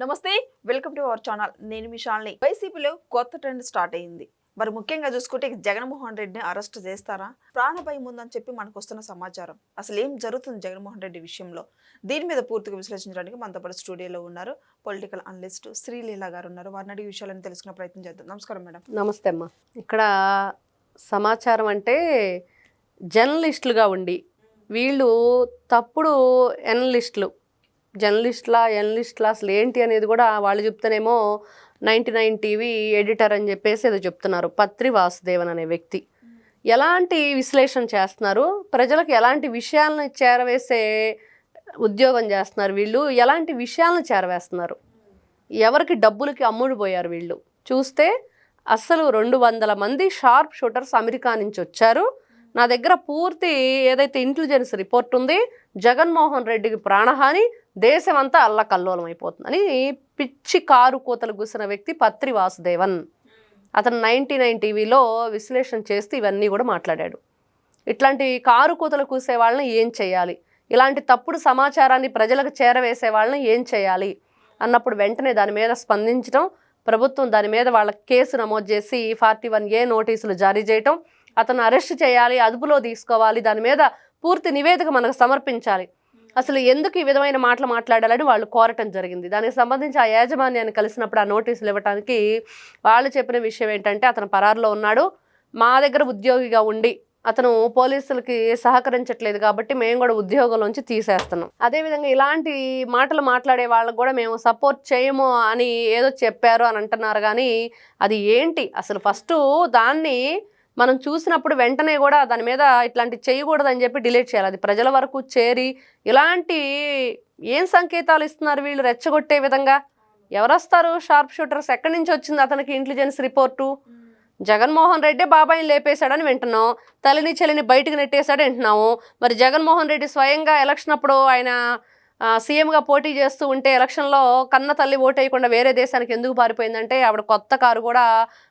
నమస్తే welcome to our channel. నేను మీ వైసీపీలో కొత్త ట్రెండ్ స్టార్ట్ అయింది. మరి ముఖ్యంగా చూసుకుంటే జగన్మోహన్ రెడ్డిని అరెస్ట్ చేస్తారా? ప్రాణభయం ఉందని చెప్పి మనకు వస్తున్న సమాచారం. అసలు ఏం జరుగుతుంది జగన్మోహన్ రెడ్డి విషయంలో? దీని మీద పూర్తిగా విశ్లేషించడానికి మనతో పాటు స్టూడియోలో ఉన్నారు పొలిటికల్ అనలిస్ట్ శ్రీలీల గారు ఉన్నారు. వారిని అడిగి విషయాలను తెలుసుకునే ప్రయత్నం చేద్దాం. నమస్కారం మేడం. నమస్తే అమ్మా. ఇక్కడ సమాచారం అంటే జర్నలిస్టులుగా ఉండి వీళ్ళు తప్పుడు ఎనలిస్టులు జర్నలిస్ట్లా ఎనలిస్టులా అసలు ఏంటి అనేది కూడా వాళ్ళు చెప్తేనేమో నైంటీ నైన్ టీవీ ఎడిటర్ అని చెప్పేసి ఏదో చెప్తున్నారు. పత్రి వాసుదేవన్ అనే వ్యక్తి. ఎలాంటి విశ్లేషణ చేస్తున్నారు? ప్రజలకు ఎలాంటి విషయాలను చేరవేసే ఉద్యోగం చేస్తున్నారు వీళ్ళు? ఎలాంటి విషయాలను చేరవేస్తున్నారు? ఎవరికి డబ్బులకి అమ్ముడు పోయారు వీళ్ళు? చూస్తే అస్సలు రెండు వందల మంది షార్ప్ షూటర్స్ అమెరికా నుంచి వచ్చారు. నా దగ్గర పూర్తి ఏదైతే ఇంటెలిజెన్స్ రిపోర్ట్ ఉంది జగన్మోహన్ రెడ్డికి ప్రాణహాని దేశమంతా అల్లకల్లోలం అయిపోతుందని పిచ్చి కారు కోతలు కూసిన వ్యక్తి పత్రి వాసుదేవన్. అతను నైంటీ నైన్ టీవీలో విశ్లేషణ చేస్తూ ఇవన్నీ కూడా మాట్లాడాడు. ఇట్లాంటి కారు కూతలు కూసే వాళ్ళని ఏం చేయాలి? ఇలాంటి తప్పుడు సమాచారాన్ని ప్రజలకు చేరవేసే వాళ్ళని ఏం చేయాలి? అన్నప్పుడు వెంటనే దాని మీద స్పందించడం ప్రభుత్వం దాని మీద వాళ్ళ కేసు నమోదు చేసి ఫార్టీ వన్ ఏ నోటీసులు జారీ చేయటం అతను అరెస్ట్ చేయాలి అదుపులో తీసుకోవాలి దాని మీద పూర్తి నివేదిక మనకు సమర్పించాలి. అసలు ఎందుకు ఈ విధమైన మాటలు మాట్లాడాలని వాళ్ళు కోరటం జరిగింది. దానికి సంబంధించి ఆ యాజమాన్యాన్ని కలిసినప్పుడు ఆ నోటీసులు ఇవ్వడానికి వాళ్ళు చెప్పిన విషయం ఏంటంటే అతను పరారులో ఉన్నాడు మా దగ్గర ఉద్యోగిగా ఉండి అతను పోలీసులకి సహకరించట్లేదు కాబట్టి మేము కూడా ఉద్యోగంలోంచి తీసేస్తున్నాం. అదేవిధంగా ఇలాంటి మాటలు మాట్లాడే వాళ్ళకు కూడా మేము సపోర్ట్ చేయము అని ఏదో చెప్పారు అని అంటున్నారు కానీ అది ఏంటి? అసలు ఫస్ట్ దాన్ని మనం చూసినప్పుడు వెంటనే కూడా దాని మీద ఇట్లాంటి చేయకూడదని చెప్పి డిలీట్ చేయాలి. అది ప్రజల వరకు చేరి ఇలాంటి ఏం సంకేతాలు ఇస్తున్నారు వీళ్ళు? రెచ్చగొట్టే విధంగా ఎవరు వస్తారు షార్ప్ షూటర్స్ ఎక్కడి నుంచి వచ్చింది అతనికి ఇంటెలిజెన్స్ రిపోర్టు? జగన్మోహన్ రెడ్డి బాబాయిని లేపేశాడని వింటున్నాం. తల్లిని చెల్లిని బయటికి నెట్టేశాడు వింటున్నాము. మరి జగన్మోహన్ రెడ్డి స్వయంగా ఎలక్షన్ అప్పుడు ఆయన సీఎంగా పోటీ చేస్తూ ఉంటే ఎలక్షన్లో కన్న తల్లి ఓటేయకుండా వేరే దేశానికి ఎందుకు పారిపోయిందంటే ఆవిడ కొత్త కారు కూడా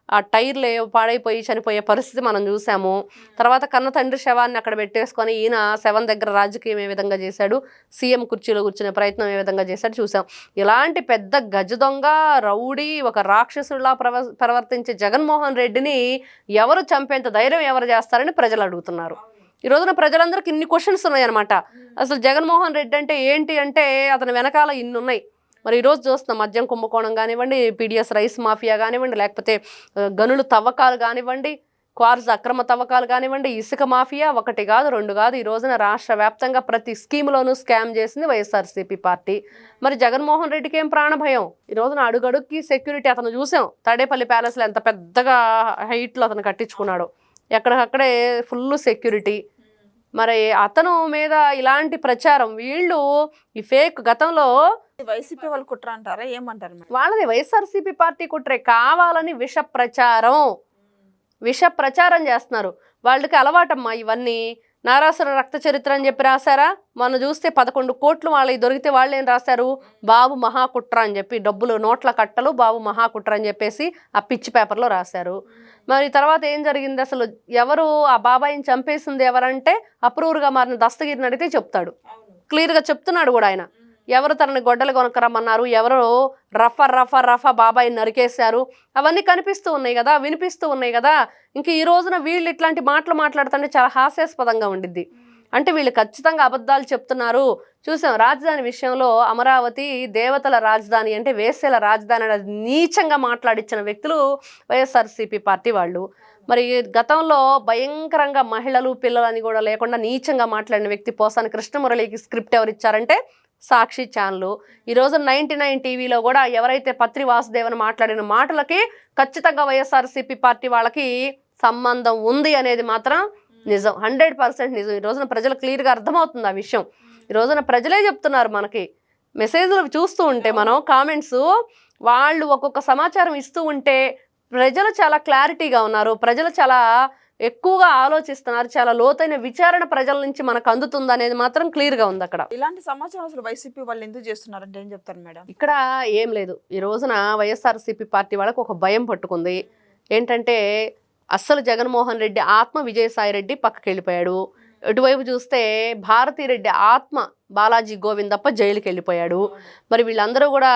ఆ టైర్లు పాడైపోయి చనిపోయే పరిస్థితి మనం చూసాము. తర్వాత కన్న తండ్రి శవాన్ని అక్కడ పెట్టేసుకొని ఈయన శవం దగ్గర రాజకీయం ఏ విధంగా చేశాడు సీఎం కుర్చీలో కూర్చునే ప్రయత్నం ఏ విధంగా చేశాడు చూసాం. ఇలాంటి పెద్ద గజ దొంగ రౌడీ ఒక రాక్షసులా ప్రవ ప్రవర్తించే జగన్మోహన్ రెడ్డిని ఎవరు చంపేంత ధైర్యం ఎవరు చేస్తారని ప్రజలు అడుగుతున్నారు. ఈ రోజున ప్రజలందరికీ ఇన్ని క్వశ్చన్స్ ఉన్నాయన్నమాట. అసలు జగన్మోహన్ రెడ్డి అంటే ఏంటి అంటే అతని వెనకాల ఇన్ని ఉన్నాయి. మరి ఈరోజు చూస్తున్నాం మద్యం కుంభకోణం కానివ్వండి పీడిఎస్ రైస్ మాఫియా కానివ్వండి లేకపోతే గనులు తవ్వకాలు కానివ్వండి క్వార్స్ అక్రమ తవ్వకాలు కానివ్వండి ఇసుక మాఫియా ఒకటి కాదు రెండు కాదు. ఈ రోజున రాష్ట్ర వ్యాప్తంగా ప్రతి స్కీమ్లోనూ స్కామ్ చేసింది వైఎస్ఆర్సీపీ పార్టీ. మరి జగన్మోహన్ రెడ్డికి ఏం ప్రాణభయం ఈ రోజున అడుగడుక్కి సెక్యూరిటీ అతను చూసాం. తాడేపల్లి ప్యాలెస్లో ఎంత పెద్దగా హైట్లో అతను కట్టించుకున్నాడు. ఎక్కడికక్కడే ఫుల్ సెక్యూరిటీ. మరి అతను మీద ఇలాంటి ప్రచారం వీళ్ళు ఈ ఫేక్ గతంలో వైసీపీ వాళ్ళు కుట్ర అంటారా ఏమంటారు వాళ్ళది వైఎస్ఆర్సీపీ పార్టీ కుట్రే కావాలని విష ప్రచారం. విష ప్రచారం చేస్తున్నారు. వాళ్ళకి అలవాటమ్మా ఇవన్నీ. నారాసుర రక్త చరిత్ర అని చెప్పి రాశారా? మనం చూస్తే పదకొండు కోట్లు వాళ్ళకి దొరికితే వాళ్ళు ఏం రాశారు? బాబు మహాకుట్ర అని చెప్పి డబ్బులు నోట్ల కట్టలు బాబు మహాకుట్ర అని చెప్పేసి ఆ పిచ్చి పేపర్లో రాశారు. మరి తర్వాత ఏం జరిగింది అసలు? ఎవరు ఆ బాబాయిని చంపేసింది ఎవరంటే అప్రూవర్గా మారిన దస్తగిరిని అడిగితే చెప్తాడు. క్లియర్గా చెప్తున్నాడు కూడా ఆయన. ఎవరు తనని గొడ్డలు కొనకరమ్మన్నారు? ఎవరు రఫా రఫా రఫా బాబాయ్ నరికేశారు. అవన్నీ కనిపిస్తూ ఉన్నాయి కదా వినిపిస్తూ ఉన్నాయి కదా. ఇంక ఈ రోజున వీళ్ళు ఇట్లాంటి మాటలు మాట్లాడుతుంటే చాలా హాస్యాస్పదంగా ఉండిద్ది. అంటే వీళ్ళు ఖచ్చితంగా అబద్ధాలు చెప్తున్నారు. చూసాం రాజధాని విషయంలో అమరావతి దేవతల రాజధాని అంటే వేసేల రాజధాని అనేది నీచంగా మాట్లాడించిన వ్యక్తులు వైఎస్ఆర్సీపీ పార్టీ వాళ్ళు. మరి గతంలో భయంకరంగా మహిళలు పిల్లలని కూడా లేకుండా నీచంగా మాట్లాడిన వ్యక్తి పోసాని కృష్ణమురళికి స్క్రిప్ట్ ఎవరు ఇచ్చారంటే సాక్షి ఛానల్. ఈరోజు నైంటీ నైన్ టీవీలో కూడా ఎవరైతే పత్రి వాసుదేవన్ మాట్లాడిన మాటలకి ఖచ్చితంగా వైఎస్ఆర్సీపీ పార్టీ వాళ్ళకి సంబంధం ఉంది అనేది మాత్రం నిజం. హండ్రెడ్ పర్సెంట్ నిజం. ఈ రోజున ప్రజలు క్లియర్గా అర్థమవుతుంది ఆ విషయం. ఈ రోజున ప్రజలే చెప్తున్నారు మనకి. మెసేజ్లు చూస్తూ ఉంటే మనం కామెంట్స్ వాళ్ళు ఒక్కొక్క సమాచారం ఇస్తూ ఉంటే ప్రజలు చాలా క్లారిటీగా ఉన్నారు. ప్రజలు చాలా ఎక్కువగా ఆలోచిస్తున్నారు. చాలా లోతైన విచారణ ప్రజల నుంచి మనకు అందుతుంది అనేది మాత్రం క్లియర్గా ఉంది అక్కడ. ఇలాంటి సమాచారం అసలు వైసీపీ వాళ్ళు ఎందుకు చేస్తున్నారంటే ఏం చెప్తారు మేడం? ఇక్కడ ఏం లేదు. ఈ రోజున వైఎస్ఆర్సీపీ పార్టీ వాళ్ళకు ఒక భయం పట్టుకుంది. ఏంటంటే అస్సలు జగన్మోహన్ రెడ్డి ఆత్మ విజయసాయి రెడ్డి పక్కకి వెళ్ళిపోయాడు. ఇటువైపు చూస్తే భారతీరెడ్డి ఆత్మ బాలాజీ గోవిందప్ప జైలుకి వెళ్ళిపోయాడు. మరి వీళ్ళందరూ కూడా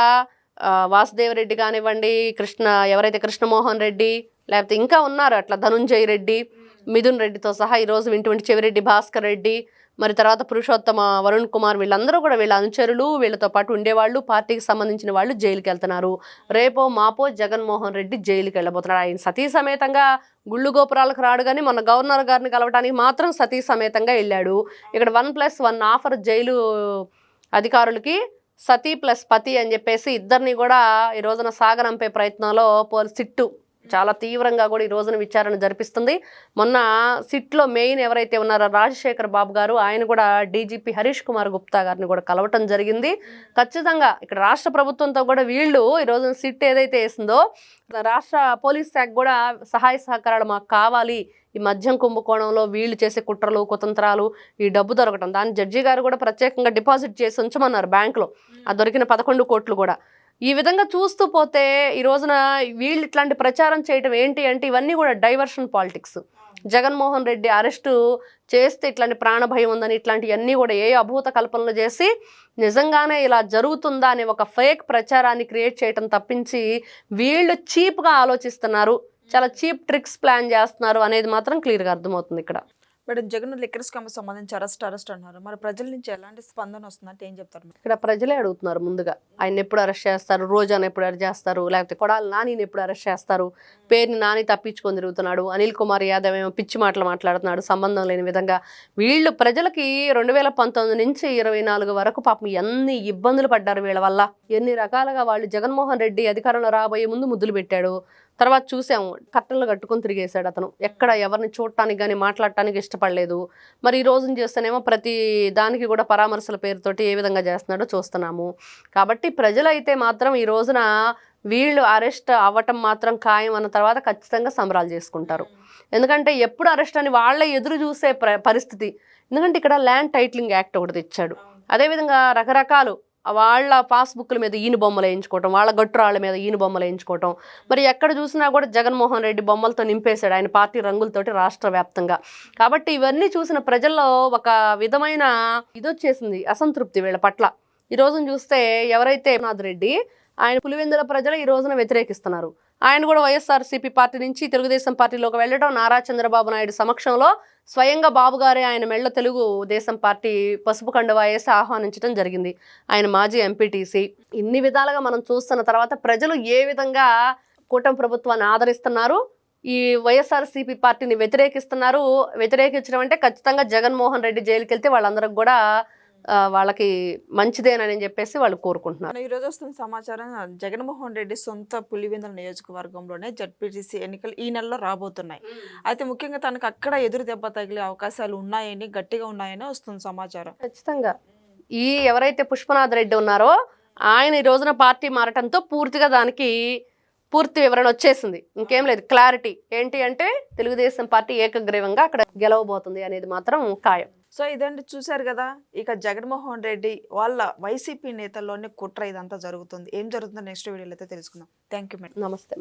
వాసుదేవరెడ్డి కానివ్వండి కృష్ణ ఎవరైతే కృష్ణమోహన్ రెడ్డి లేకపోతే ఇంకా ఉన్నారు అట్లా ధనుంజయ్ రెడ్డి మిథున్ రెడ్డితో సహా ఈరోజు వింటువంటి చెవిరెడ్డి భాస్కర్ రెడ్డి మరి తర్వాత పురుషోత్తమ వరుణ్ కుమార్ వీళ్ళందరూ కూడా వీళ్ళ అనుచరులు వీళ్ళతో పాటు ఉండేవాళ్ళు పార్టీకి సంబంధించిన వాళ్ళు జైలుకి వెళ్తున్నారు. రేపో మాపో జగన్మోహన్ రెడ్డి జైలుకి వెళ్ళబోతున్నాడు ఆయన సతీ సమేతంగా గుళ్ళు గోపురాలకు రాడు కానీ మన గవర్నర్ గారిని కలవడానికి మాత్రం సతీ సమేతంగా వెళ్ళాడు. ఇక్కడ one plus one offer jail అధికారులకి సతీ ప్లస్ పతి అని చెప్పేసి ఇద్దరిని కూడా ఈ రోజున సాగనంపే ప్రయత్నంలో పోల్ సిట్టు చాలా తీవ్రంగా కూడా ఈ రోజున విచారణ జరిపిస్తుంది. మొన్న సిట్లో మెయిన్ ఎవరైతే ఉన్నారో రాజశేఖర్ బాబు గారు ఆయన కూడా డీజీపీ హరీష్ కుమార్ గుప్తా గారిని కూడా కలవటం జరిగింది. ఖచ్చితంగా ఇక్కడ రాష్ట్ర ప్రభుత్వంతో కూడా వీళ్ళు ఈ రోజున సిట్ ఏదైతే వేసిందో రాష్ట్ర పోలీస్ శాఖ కూడా సహాయ సహకారాలు మాకు కావాలి. ఈ మద్యం కుంభకోణంలో వీళ్ళు చేసే కుట్రలు కుతంత్రాలు ఈ డబ్బు దొరకటం దాని జడ్జి గారు కూడా ప్రత్యేకంగా డిపాజిట్ చేసి ఉంచమన్నారు బ్యాంకులో. ఆ దొరికిన పదకొండు కోట్లు కూడా. ఈ విధంగా చూస్తూ పోతే ఈ రోజున వీళ్ళు ఇట్లాంటి ప్రచారం చేయటం ఏంటి అంటే ఇవన్నీ కూడా diversion politics. Jaganmohan Reddy arrest చేస్తే ఇట్లాంటి ప్రాణభయం ఉందని ఇట్లాంటివన్నీ కూడా ఏ అభూత కల్పనలు చేసి నిజంగానే ఇలా జరుగుతుందా అనే ఒక ఫేక్ ప్రచారాన్ని క్రియేట్ చేయటం తప్పించి వీళ్ళు చీప్గా ఆలోచిస్తున్నారు. చాలా చీప్ ట్రిక్స్ ప్లాన్ చేస్తున్నారు అనేది మాత్రం క్లియర్గా అర్థమవుతుంది ఇక్కడ. మేడం జగన్ లిక్కర్ స్కామ్ సంబంధించి అరెస్ట్ అరెస్ట్ అన్నారు. మరి ప్రజల నుంచి ఎలాంటి స్పందన వస్తుందంటే ఏం చెప్తారు? ఇక్కడ ప్రజలే అడుగుతున్నారు ముందుగా. ఆయన ఎప్పుడు అరెస్ట్ చేస్తారు? రోజాను ఎప్పుడు అరెస్ట్ చేస్తారు? లేకపోతే కొడాలి నానిని ఎప్పుడు అరెస్ట్ చేస్తారు? పేరుని నాని తప్పించుకొని తిరుగుతున్నాడు. అనిల్ కుమార్ యాదవ్ ఏమో పిచ్చి మాటలు మాట్లాడుతున్నాడు. సంబంధం లేని విధంగా వీళ్ళు ప్రజలకి రెండు వేల పంతొమ్మిది నుంచి ఇరవై నాలుగు వరకు పాపం ఎన్ని ఇబ్బందులు పడ్డారు వీళ్ళ వల్ల? ఎన్ని రకాలుగా వాళ్ళు జగన్మోహన్ రెడ్డి అధికారంలో రాబోయే ముందు ముద్దులు పెట్టాడు. తర్వాత చూసాము కట్టెలు కట్టుకొని తిరిగేశాడు అతను. ఎక్కడ ఎవరిని చూడటానికి కానీ మాట్లాడటానికి ఇష్టపడలేదు. మరి ఈ రోజున చేస్తేనేమో ప్రతి దానికి కూడా పరామర్శల పేరుతోటి ఏ విధంగా చేస్తున్నాడో చూస్తున్నాము. కాబట్టి ప్రజలైతే మాత్రం ఈ రోజున వీళ్ళు అరెస్ట్ అవ్వటం మాత్రం ఖాయం అన్న తర్వాత ఖచ్చితంగా సంబరాలు చేసుకుంటారు. ఎందుకంటే ఎప్పుడు అరెస్ట్ అని వాళ్ళే ఎదురు చూసే ప్ర పరిస్థితి. ఎందుకంటే ఇక్కడ ల్యాండ్ టైటిలింగ్ యాక్ట్ ఒకటి తెచ్చాడు. అదేవిధంగా రకరకాలు వాళ్ళ పాస్బుక్ల మీద ఈయన బొమ్మలు వేయించుకోవటం వాళ్ళ గట్టురాళ్ళ మీద ఈయన బొమ్మలు వేయించుకోవటం. మరి ఎక్కడ చూసినా కూడా జగన్మోహన్ రెడ్డి బొమ్మలతో నింపేశాడు. ఆయన పార్టీ రంగులతోటి రాష్ట్ర వ్యాప్తంగా. కాబట్టి ఇవన్నీ చూసిన ప్రజల్లో ఒక విధమైన ఇది వచ్చేసింది అసంతృప్తి వీళ్ళ పట్ల. ఈ రోజున చూస్తే ఎవరైతే నాథ్ రెడ్డి ఆయన పులివెందుల ప్రజలు ఈ రోజున వ్యతిరేకిస్తున్నారు. ఆయన కూడా వైఎస్ఆర్సీపీ పార్టీ నుంచి తెలుగుదేశం పార్టీలోకి వెళ్ళడం నారా చంద్రబాబు నాయుడు సమక్షంలో స్వయంగా బాబు గారే ఆయన మెళ్ళ తెలుగు దేశం పార్టీ పసుపు కండువా వేసి ఆహ్వానించడం జరిగింది. ఆయన మాజీ ఎంపీటీసీ. ఇన్ని విధాలుగా మనం చూస్తున్న తర్వాత ప్రజలు ఏ విధంగా కూటమి ప్రభుత్వాన్ని ఆదరిస్తున్నారు? ఈ వైఎస్ఆర్సీపీ పార్టీని వ్యతిరేకిస్తున్నారు. వ్యతిరేకించడం అంటే ఖచ్చితంగా జగన్మోహన్ రెడ్డి జైలుకి వెళ్తే వాళ్ళందరికి కూడా వాళ్ళకి మంచిదేనని చెప్పేసి వాళ్ళు కోరుకుంటున్నారు. ఈ రోజు వస్తున్న సమాచారం జగన్మోహన్ రెడ్డి సొంత పులివెందుల నియోజకవర్గంలోనే జడ్పీటీసీ ఎన్నికలు ఈ నెలలో రాబోతున్నాయి. అయితే ముఖ్యంగా తనకు అక్కడ ఎదురు దెబ్బ తగిలే అవకాశాలు ఉన్నాయని గట్టిగా ఉన్నాయని వస్తుంది సమాచారం. ఖచ్చితంగా. ఈ ఎవరైతే పుష్పనాథ్ రెడ్డి ఉన్నారో ఆయన ఈ రోజున పార్టీ మారటంతో పూర్తిగా దానికి పూర్తి వివరణ వచ్చేసింది. ఇంకేం లేదు క్లారిటీ ఏంటి అంటే తెలుగుదేశం పార్టీ ఏకగ్రీవంగా అక్కడ గెలవబోతుంది అనేది మాత్రం ఖాయం. సో ఇదండి చూశారు కదా ఇక జగన్మోహన్ రెడ్డి వాళ్ళ వైసీపీ నేతల్లోనే కుట్ర ఇదంతా జరుగుతుంది. ఏం జరుగుతుందో నెక్స్ట్ వీడియోలో అయితే తెలుసుకుందాం. Thank you madam. నమస్తే